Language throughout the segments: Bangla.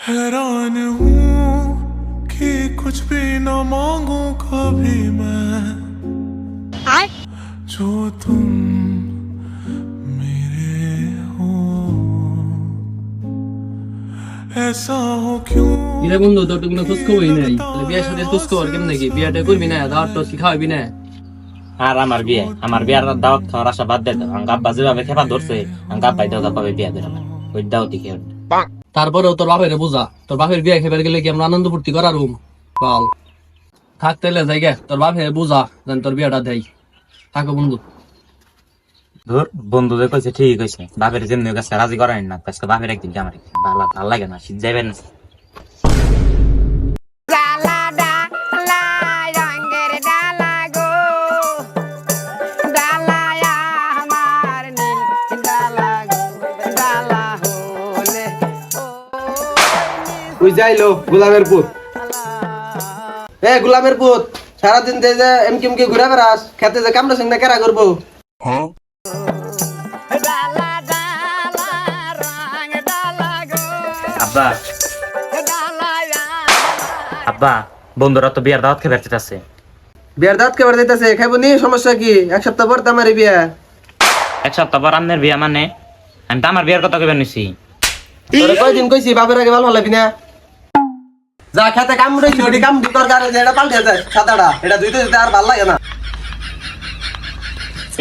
हैरान हूँ कि कुछ भी न मांगू कभी मैं जो तुम मेरे हो ऐसा हो क्यों ইরে বন্ধু তোর তো কোনো খোঁজ খবরই নাই তাহলে বিয়ের সাথে খোঁজ খবর কেমন নাকি বিয়েটা করবি না দাওয়াত তো খাওয়াবি না আর আমার বিয়ে আমার বিয়ার দাওয়াত খাওয়ার আশা বাদ দে দাও আঙ্গা আব্বা যেভাবে খেপা ধরছে আঙ্গা আব্বাই দাও পাবে বিয়া দেবে ওই দাওয়াতি খেয়ে তারপরেও তোর বাপের বুঝা। তোর বাপের বিয়ে খেবার গেলে কি আমরা আনন্দ ফুর্তি করার রুম বল থাকতে এলে যাই গে। তোর বাপে বুঝা যেন তোর বিয়েটা দেয় থাকো বন্ধু। ধর, বন্ধু যে কইছে ঠিক কইছে। বাপের যেমনি কাছে রাজি করাই না। কাছে বাপের একদিন আমার ভালো ভালো লাগে না, শীত যাবেন না। যাইলো গোলামের পুত। এ গোলামের পুত সারাদিন যে যে এমকি এমকি ঘুরে বেড়াস খেতে যে কামড়া সিংনা কেরা করব? আব্বা। আব্বা বন্ধুরা তো বিয়ার দাওয়াত খেয়ে বেরতে বিয়ার দাঁত কেবার দিতেছে খাইবো নি? সমস্যা কি? এক সপ্তাহ পর তামারি বিয়া। এক সপ্তাহ পর আপনার বিয়া মানে? আমি তো আমার বিয়ার কথা কইবার নিছি। তোরে কয়দিন কইছি বাপের আগে ভালো লাগবি না? যা খেতে কাম রয়েছি ওটি কাম দরকার আছে এটা পাল্টে যায় সাদাটা। এটা ধুইতে ধুইতে আর ভালো লাগে না।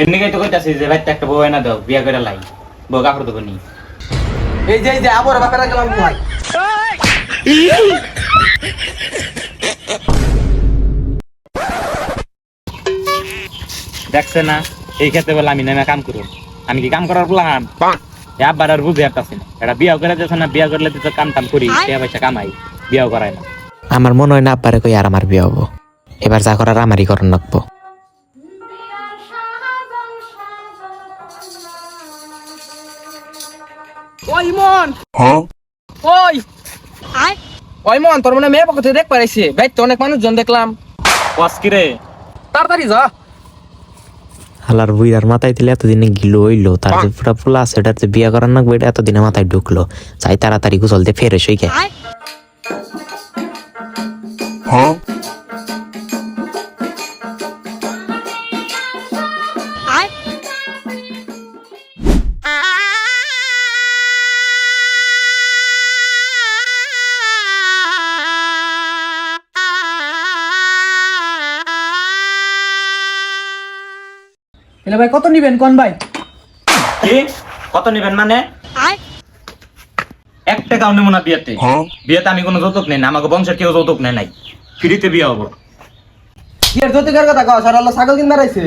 এমনি তো কইতাছি যে ভাই একটা বউ এনে দাও বিয়া করে লাই। বউ কাপড় দেবো নি। এই যে এই যে আবার বাপের লাগবো ভাই দেখছে না এই ক্ষেত্রে বলে আমি নেমে কাম করুন আমি কি কাম করার প্ল্যান? আব্বার আর বুঝে আসতেছি না এটা বিয়া করে দিতেছে না বিয়া করলে তো কাম টাম করি সে পয়সা কামাই। বিয়াও করায় না। আমার মনে হয় না আব্বারে কই আর আমার বিয়ে হব। এবার যা করার আমারই করণ লাগবো। ওই মন। ওই। ওই মন তোর মনে মেয়ে পক্ষে দেখ পারাইছে ভাই তো অনেক মানুষজন দেখলাম। তাড়াতাড়ি যা। হালার বুইরার মাথায় দিলে এতদিনে গিলো হইল তার যে পুরা ফুলা আছে এটার যে বিয়ে করার না এটা এতদিনে মাথায় ঢুকলো। চাই তাড়াতাড়ি গুছল দিয়ে ফেরে সই খায় এলে ভাই কত নিবেন? কোন ভাই? কি? কত নেবেন মানে? এক টাকাও নেব না বিয়েতে। বিয়েতে আমি কোনো যৌতুক নেই না আমাকে বংশের কেউ যৌতুক নেয় নাই। ফ্রিতে বিয়ে হব। বিয়ার জ্যোতিকার কথা কও সারা আল্লাহ ছাগল কিন বেড়াইছে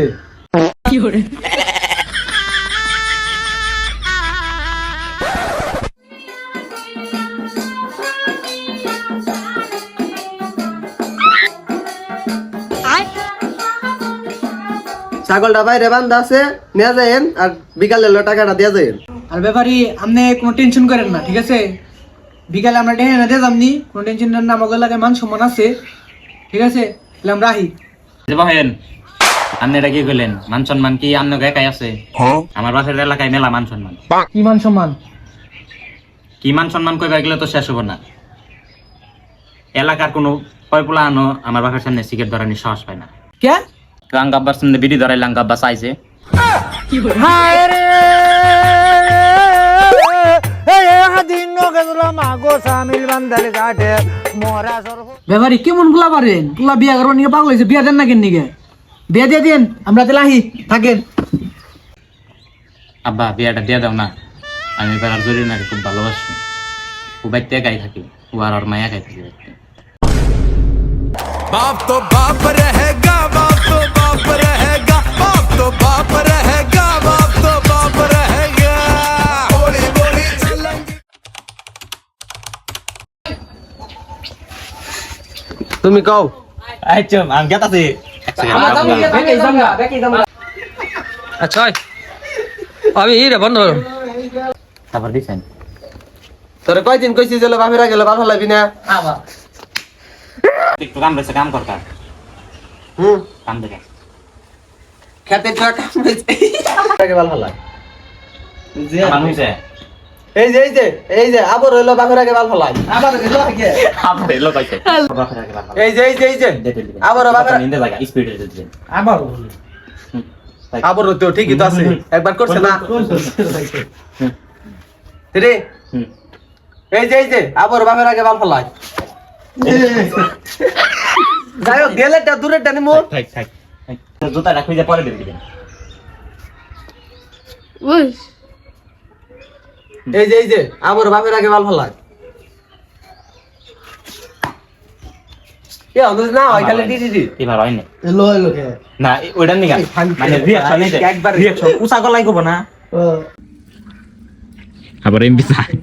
ছাগলটা বাইরে বান্ধা আছে নিয়ে যাইন আর বিকালে লো টাকাটা দিয়ে যাইন আর ব্যাপারই আপনি কোনো টেনশন করেন না ঠিক আছে? বিকালে আমরা ডেহে না দিয়ে যামনি কোনো টেনশন নেন না আমাদের লাগে মান সম্মান আছে ঠিক আছে? তাহলে আমরা আহি। বহেন আপনি এটা কি করলেন মান সম্মান কি আছে? আমার বাসের এলাকায় মেলা মান সম্মান। কি মান সম্মান? কি মান সম্মান কইবা গেলে তো শেষ হব না। এলাকার কোনো পয়পোলা আনো আমার বাসার সামনে সিগারেট ধরানি সাহস পায় না। কে? লাঙ্গাব্বার সামনে বিড়ি ধরাই লাঙ্গাব্বা চাইছে। গেছিলাম ব্যাপারি কেমনগুলা পারেনগুলা বিয়া করব নিয়ে পাগল হয়েছে বিয়া দেন না কেন নিকে দিয়ে দেন আমরা তাহলে আহি থাকেন। আব্বা বিয়াটা দিয়ে দাও না। আমি এবার আর জরুরি না খুব ভালোবাসি। ও বাইতে গাই থাকি ও আর আর মায়া গাই থাকি বাপ তো বাপ রহেগা বাপ তো তুমি কও। এই চম আমি গেতাছি। আচ্ছা। আমি রে বন্ধ। তারপর দিছেন তোরে কয়দিন কইছি যে বাপের আগে ভালো লাগবি না একটু কাম রয়েছে কাম করতাম হুম। কাম দেখে। খেতে কাম রয়েছে। ভালো লাগে এই যে এই যে এই যে আবার হইল বাপের আগে বাল ফলাই। আবার হইল আগে। আবার আগে বাপের এই যে এই যে এই যে। আবার বাপের নিন্দে জায়গা স্পিড দিতে আবার আবার তো ঠিকই তো আছে। একবার করছে না। রে। হুম। এই যে এই যে আবার বাপের আগে বাল ফলাই। যাই হোক গেলেটা দূরের টানি মোর জুতা রাখি যে পরে দিয়ে দিবেন। এই যে এই যে আবার বাপের আগে বাল ফাঙ্কি মানে আবার এমবি চাই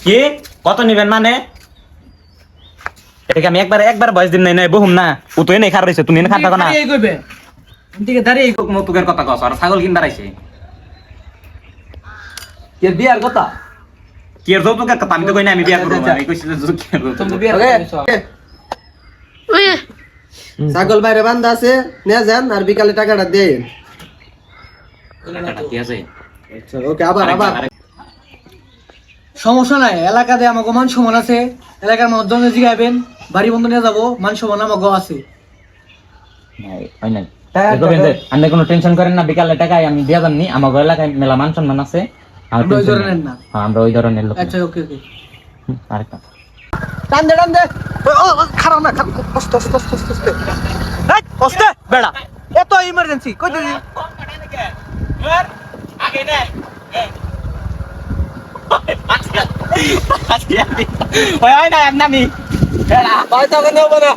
কি? কত নিবেন মানে? এটাকে আমি একবার একবার বয়স দিন নাই নাই বহুম না। ও তো এনে খার রইছে তুমি এনে খার থাকো না। কইবে। দিকে দাঁড়িয়ে মতুকের কথা কস আর ছাগল কিনবার আইছে। কে বিয়ার কথা? কি এর যৌতুকের কথা? আমি তো কই না আমি বিয়া করব আমি কইছি যে যৌতুকের তুমি বিয়ে ছাগল বাইরে বান্ধা আছে নিয়ে যান আর বিকালে টাকাটা দেন। টাকাটা কি আছে ওকে আবার আবার। সমস্যা নাই এলাকাতে আমাকে মান সমান আছে এলাকার মানুষজন জিগাইবেন। বাড়ি বন্ধ নিয়ে যাব মান আছে। নাই দেখবেন যে আপনি কোনো টেনশন করেন না বিকালে টাকায় আমি দিয়া আমার এলাকায় মেলা মান সম্মান আছে। আমরা ওই ধরনের। হ্যাঁ, আমরা লোক আচ্ছা ওকে ওকে আরেকটা। টান দে টান দে ও ও, খারাপ না খারাপ কষ্ট কষ্ট কষ্ট কষ্ট এই কষ্ট বেড়া। এত ইমার্জেন্সি কই দিদি ওই না আমি ভাই তো কেন হবে না।